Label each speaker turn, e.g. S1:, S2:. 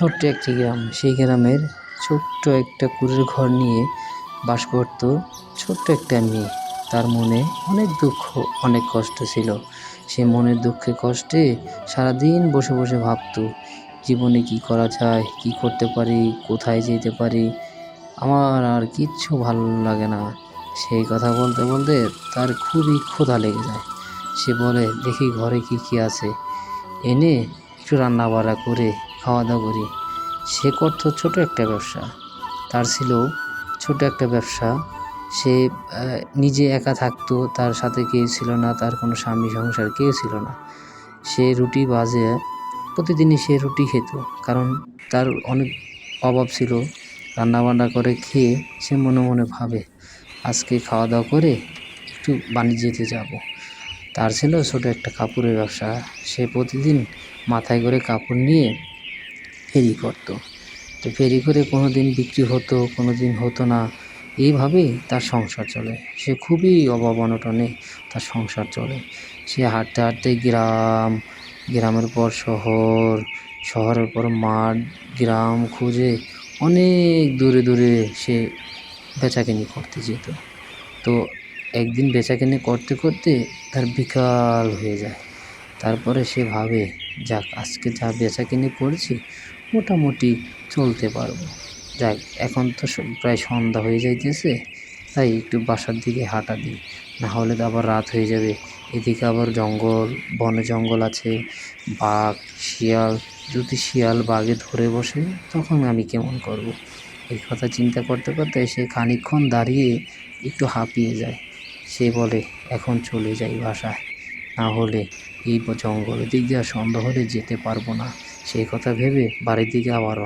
S1: ছোট্ট একটি গ্রাম। সেই গ্রামের ছোট্ট একটা কুড়ের ঘর নিয়ে বাস করত ছোট্ট একটা মেয়ে। তার মনে অনেক দুঃখ, অনেক কষ্ট ছিল। সে মনের দুঃখে কষ্টে সারাদিন বসে বসে ভাবতো, জীবনে কি করা যায়, কি করতে পারি, কোথায় যেতে পারি? আমার আর কিচ্ছু ভালো লাগে না। সেই কথা বলতে বলতে তার খুবই ক্ষুধা লেগে যায়। সে বলে, দেখি ঘরে কি কি আছে। এনে একটু রান্না বাড়া করে খাওয়া দাওয়া করি। সে করতো ছোট একটা ব্যবসা। তার ছিল ছোট একটা ব্যবসা। সে নিজে একা থাকতো, তার সাথে কেউ ছিল না, তার কোনো স্বামী সংসার কেউ ছিল না। সে রুটি বাজে প্রতিদিনই সে রুটি খেত। কারণ তার অনেক অভাব ছিল। রান্নাবান্না করে খেয়ে সে মনে মনে ভাবে, আজকে খাওয়া দাওয়া করে একটু বাণিজ্যতে যাব। তার ছিল ছোটো একটা কাপড়ের ব্যবসা। সে প্রতিদিন মাথায় করে কাপড় নিয়ে ফেরি করতো। তো ফেরি করে কোনো দিন বিক্রি হতো কোনো দিন হতো না। এইভাবেই তার সংসার চলে। সে খুবই অভাব অনটনে তার সংসার চলে। সে হাঁটতে হাঁটতে গ্রাম, গ্রামের পর শহর, শহরের পর মাঠ, গ্রাম খুঁজে অনেক দূরে দূরে সে বেচাকেনি করতে যেত। তো একদিন বেচাকেনি করতে করতে তার বিকাল হয়ে যায়। তারপরে সে ভাবে, যাক, আজকে যা বেচাকেনি করেছি মোটামুটি চলতে পারব। যাক এখন তো প্রায় সন্ধ্যা হয়ে যাইতেছে, তাই একটু বাসার দিকে হাঁটা দিই। না হলে তো আবার রাত হয়ে যাবে। এদিকে আবার জঙ্গল, বনে জঙ্গল আছে, বাঘ, শিয়াল, যদি শিয়াল বাঘে ধরে বসে, তখন আমি কেমন করব। এই কথা চিন্তা করতে করতে সে খানিকক্ষণ দাঁড়িয়ে একটু হাঁপিয়ে যায়। সে বলে, এখন চলে যাই বাসায়। না হলে এই জঙ্গলের দিক দিয়ে সন্ধ্যা হলে যেতে পারব না। সেই কথা ভেবে বাড়ির দিকে আবার